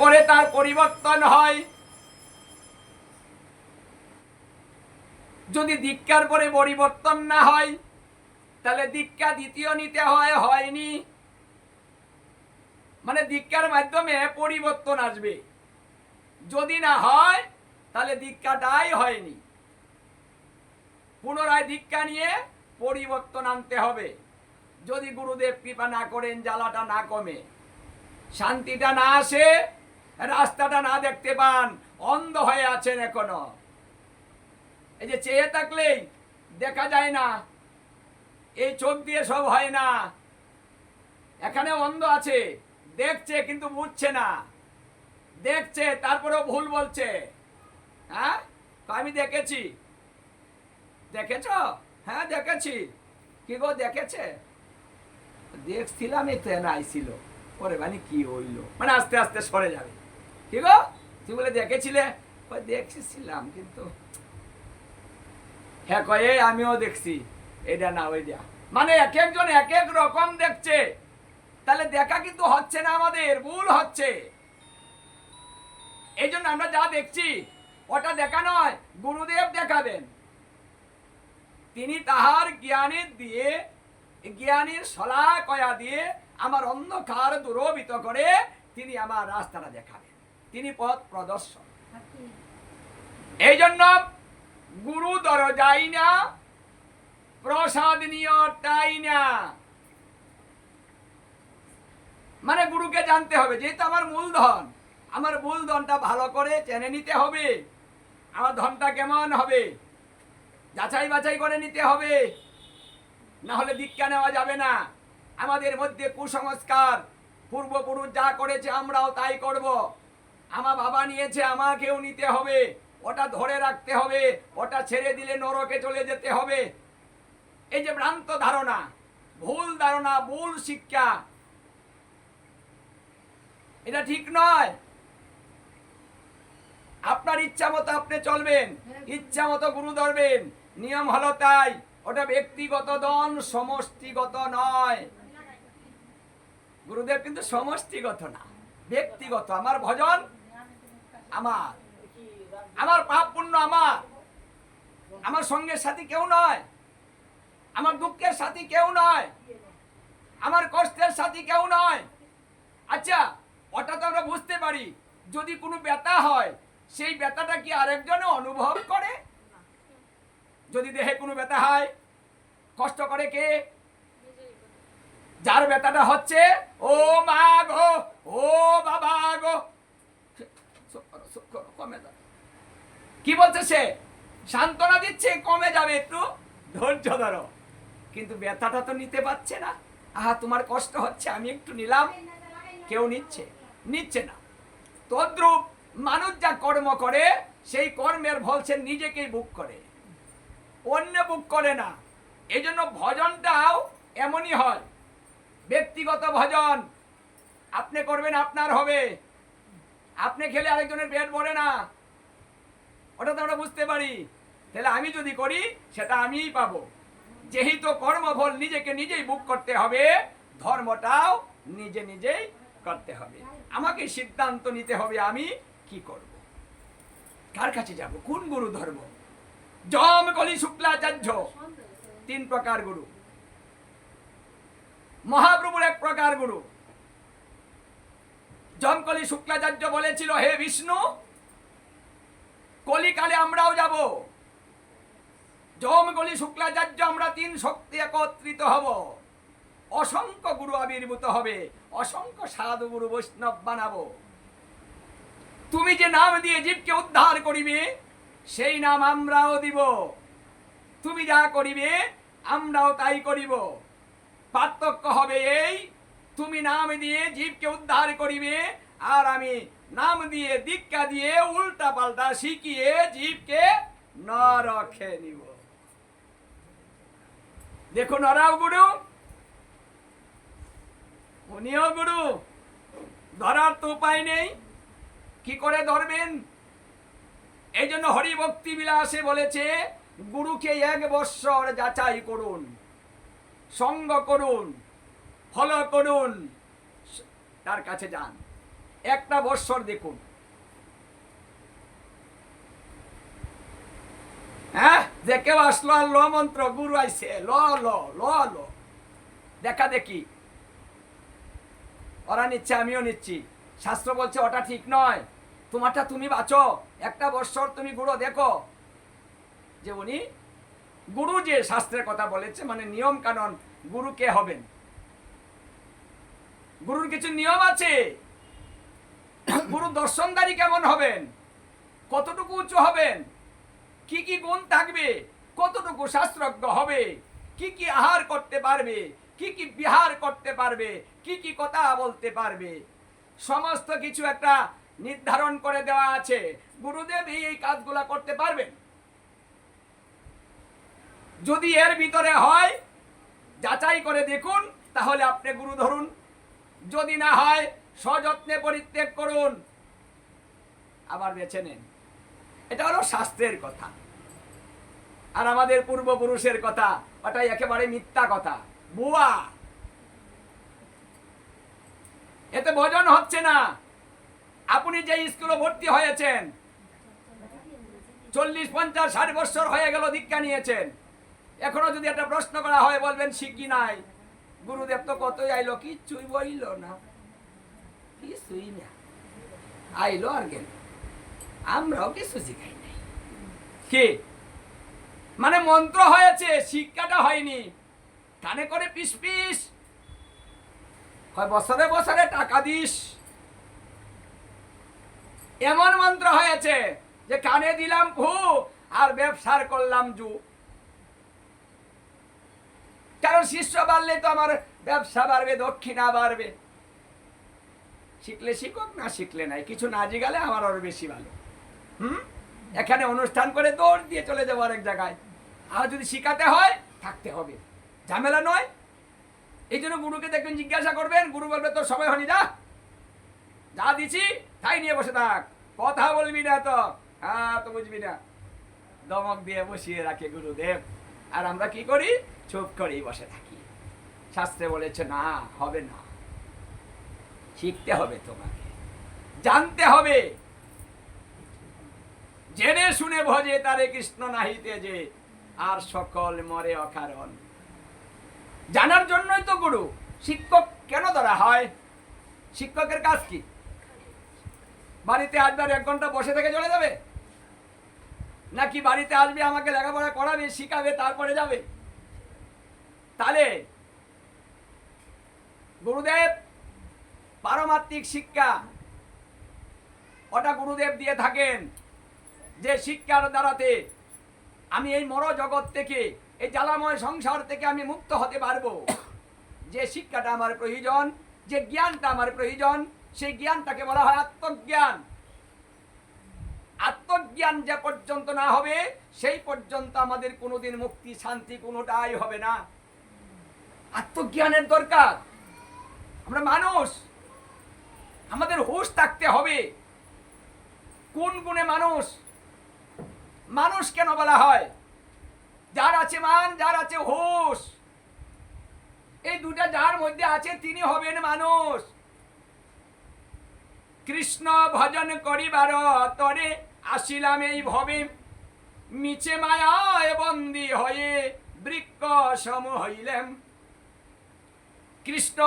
পরে তার পরিবর্তন হয়। যদি দীক্ষার পরে পরিবর্তন না হয়, তাহলে দীক্ষা দ্বিতীয় নিতে হয়, হয়নি। মানে দীক্ষার মাধ্যমে পরিবর্তন আসবে। যদি না হয়, তাহলে দীক্ষাটাই হয়নি। পুনরায় দীক্ষা নিয়ে পরিবর্তন আনতে হবে। যদি গুরুদেব কৃপা না করেন, জ্বালাটা না কমে, শান্তিটা না আসে রাস্তাটা না দেখতে পান, অন্ধ হয়ে আছেন এখনও। এই যে চেয়ে থাকলেই দেখা যায় না, এই চোখ দিয়ে সব হয় না। এখানে অন্ধ আছে, দেখছে কিন্তু বুঝছে না। দেখছে, তারপরেও ভুল বলছে। হ্যাঁ? আমি দেখেছি। দেখেছ? হ্যাঁ দেখেছি। কি গো, দেখেছে? দেখছিলাম এই ট্রেন আইছিল পরে মানে কি হইল? মানে আস্তে আস্তে সরে যাবে। কি গো? তুই বলে দেখেছিলে? দেখছিলাম, কিন্তু হ্যাঁ কয়ে আমিও দেখছি। এটা না ওইটা মানে এক একজন এক এক রকম দেখছে। তাহলে দেখা কিন্তু হচ্ছে না আমাদের, ভুল হচ্ছে। এই জন্য আমরা যা দেখছি, ওটা দেখা নয়, গুরুদেব দেখাবেন। তিনি তাহার জ্ঞানের দিয়ে, জ্ঞানীর সলা কয়া দিয়ে, আমার অন্ধকার দূরবিত করে, তিনি আমার রাস্তাটা দেখাবেন। তিনি পথ প্রদর্শন। এই জন্য গুরু দরজাই না প্রসাদ নিয়টাই না। মানে গুরুকে জানতে হবে যেহেতু আমার মূলধন আমার মূলধনটা ভালো করে চেনে নিতে হবে আমার ধনটা কেমন হবে যাচাই বাছাই করে নিতে হবে না হলে দীক্ষা নেওয়া যাবে না। আমাদের মধ্যে কুসংস্কার পূর্বপুরুষ যা করেছে আমরাও তাই করব। আমার বাবা নিয়েছে, আমাকেও নিতে হবে। ওটা ধরে রাখতে হবে, ওটা ছেড়ে দিলে নরকে চলে যেতে হবে। এই যে ভ্রান্ত ধারণা, ভুল ধারণা, ভুল শিক্ষা, এটা ঠিক নয়। আপনার ইচ্ছা মতো আপনি চলবেন, ইচ্ছা মতো গুরু ধরবেন। নিয়ম হলো তাই, ওটা ব্যক্তিগত দন সমষ্টিগত নয়। গুরুদেব কিন্তু সমষ্টিগত না, ব্যক্তিগত। আমার ভজন আমার আমার পাপ পুণ্য আমার। আমার সঙ্গের সাথী কেউ নয়, আমার দুঃখের সাথী কেউ নয়, আমার কষ্টের সাথী কেউ নয়। আচ্ছা ওটা তো আমরা বুঝতে পারি, যদি কোনো ব্যথা হয়, সেই ব্যথাটা কি আরেকজনে অনুভব করে? যদি দেহে কোনো ব্যথা হয়, কষ্ট করে কে? যার ব্যথাটা হচ্ছে, ও মা গো, ও বাবা গো কমে যাবে। কি বলছে সে? সান্ত্বনা দিচ্ছে, কমে যাবে একটু। ধৈর্য ধরো। কিন্তু ব্যথাটা তো নিতে পারছে না। আহা, তোমার কষ্ট হচ্ছে, আমি একটু নিলাম। কেউ নিচ্ছে? নিচ্ছে না। তদ্রূপ মানুষ যা কর্ম করে, সেই কর্মের ফল সে নিজেকেই বুক করে। অন্য বুক করে না। এই জন্য ভজনটাও এমনই হয়। ব্যক্তিগত ভজন। আপনি করবেন, আপনার হবে। আপনি খেলে আরেকজনের পেট ভরে না। ওটা তো আমরা বুঝতে পারি। তাহলে আমি যদি করি, সেটা আমিই পাবো। যেহেতু কর্মফল নিজেকে নিজেই বুক করতে হবে, ধর্মটাও নিজে নিজেই করতে হবে। আমাকে সিদ্ধান্ত নিতে হবে আমি কি করব। কার কাছে যাব? কোন গুরু ধর্ম? জম কলি শুক্লাচার্য। তিন প্রকার গুরু। মহাপ্রভুর এক প্রকার গুরু। জমকলি শুক্লাচার্য বলেছিল, হে বিষ্ণু, কলিকালে আমরাও যাব। জমকলি শুক্লাচার্য, আমরা তিন শক্তি একত্রিত হব। অসংখ্য গুরু আবির্ভূত হবে, অসংখ্য সাধু গুরু বৈষ্ণব বানাবো। তুমি যে নাম দিয়ে জীবকে উদ্ধার করিবে, সেই নাম আমরাও দিব। তুমি যা করিবে, আমরাও তাই করিব। পার্থক্য হবে এই তুমি নাম দিয়ে জীবকে উদ্ধার করিবে, আর আমি নাম দিয়ে দীক্ষা দিয়ে উল্টা পাল্টা শিখিয়ে জীবকে নরখে নিব। দেখুন ওরাও গুরু উনিও গুরু, ধরার তো উপায় নেই, কি করে ধরবেন? এই জন্য হরিভক্তি বিলাসে বলেছে, গুরুকে এক বৎসর যাচাই করুন, সঙ্গ করুন ফলো করুন। তার কাছে যান। একটা বৎসর দেখুন। হ্যাঁ? যে কেউ আসলো আর ল মন্ত্র, গুরু আইছে। ল ল ল ল। দেখা দেখি। ওরা নিচ্ছে, আমিও নিচ্ছি। শাস্ত্র বলছে, ওটা ঠিক নয়। তোমারটা তুমি বাঁচো। একটা বৎসর তুমি গুরু দেখো। যে উনি গুরু যে শাস্ত্রের কথা বলেছে মানে নিয়ম কানুন, গুরু কে হবেন? গুরুর কিছু নিয়ম আছে। গুরু দর্শনদারি কেমন হবেন? কতটুকু উঁচু হবেন? কি কি গুণ থাকবে? কতটুকু শাস্ত্রজ্ঞ হবে? কি কি আহার করতে পারবে? কি কি বিহার করতে পারবে? কি কি কথা বলতে পারবে? সমস্ত কিছু একটা নির্ধারণ করে দেওয়া আছে। গুরুদেব এই কাজগুলা করতে পারবেন। যদি এর ভিতরে হয়, যাচাই করে দেখুন, তাহলে আপনি গুরু ধরুন। যদি না হয়, সযত্নে পরিত্যাগ করুন। আবার বেছে নেন। এটা হলো শাস্ত্রের কথা। আর আমাদের পূর্বপুরুষের কথা, ওটাই একেবারে মিথ্যা কথা। বুয়া! এতে ভজন হচ্ছে না। আপনি যে স্কুলে ভর্তি হয়েছেন, চল্লিশ, পঞ্চাশ, ষাট বছর হয়ে গেল দীক্ষা নিয়েছেন। এখনও যদি একটা প্রশ্ন করা হয়, বলবেন, শিখি নাই। গুরুদেব তো কতই আইলো, কিচ্ছুই বইল না। কিছুই না। আইলো আর গেল। আমরাও কিছু শিখাই নাই। কি? মানে মন্ত্র হয়েছে, শিক্ষাটা হয়নি। কানে করে পিস পিস। বছরে বছরে টাকা দিস। এমন মন্ত্র হয়েছে যে কানে দিলাম ফু আর ব্যবসার করলাম জু। কারণ শিষ্য বাড়লে তো আমার ব্যবসা বাড়বে, দক্ষিণা বাড়বে। শিখলে শিখুক, না শিখলে নাই। কিছু না জিগালে আমার আরও বেশি ভালো। হুম? এখানে অনুষ্ঠান করে দৌড় দিয়ে চলে যাব আরেক জায়গায়। আর যদি শিখাতে হয়, থাকতে হবে। ঝামেলা নয়। এই জন্য গুরুকে দেখবেন, জিজ্ঞাসা করবেন, গুরু বলবে, তোর সময় হয়নি, যা। যা দিছি, তাই নিয়ে বসে থাক। কথা বলবি না তো। হ্যাঁ তো বুঝবি না। দমক দিয়ে বসিয়ে রাখে গুরুদেব। আর আমরা কি করি? চুপ করেই বসে থাকি। শাস্ত্রে বলেছে, না, হবে না। শিখতে হবে তোমাকে। জানতে হবে। জেনে শুনে ভজে তারে কৃষ্ণ নাহিতে যে আর সকল মরে অকারণ। জানার জন্যই তো গুরু। শিক্ষক কেন ধরা হয়? শিক্ষকের কাজ কি? বাড়িতে আর এক ঘণ্টা বসে থেকে চলে যাবে? নাকি বাড়িতে আসবে, আমাকে লেখাপড়া করাবে, শিখাবে, তারপরে যাবে? তাহলে গুরুদেব, পারমাত্মিক শিক্ষা ওটা গুরুদেব দিয়ে থাকেন যে শিক্ষার দ্বারাতে আমি এই মর জগৎ থেকে, এই জ্বালাময় সংসার থেকে আমি মুক্ত হতে পারব? যে শিক্ষাটা আমার প্রয়োজন, যে জ্ঞানটা আমার প্রয়োজন, সেই জ্ঞানটাকে বলা হয় আত্মজ্ঞান। আত্মজ্ঞান যে পর্যন্ত না হবে, সেই পর্যন্ত আমাদের কোনোদিন মুক্তি, শান্তি কোনোটাই হবে না। আত্মজ্ঞানের দরকার। আমরা মানুষ, আমাদের হুঁশ থাকতে হবে। কোন গুণে মানুষ? মানুষ কেন বলা হয়? যার আছে মান, যার আছে হুঁশ। এই দুটা যার মধ্যে আছে, তিনি হবেন মানুষ। কৃষ্ণ ভজন করিবার তরে আসিলাম এই ভবে মিছে মায়ায় বন্দী হয়ে বৃক্ষ সম হইলেম। কৃষ্ণ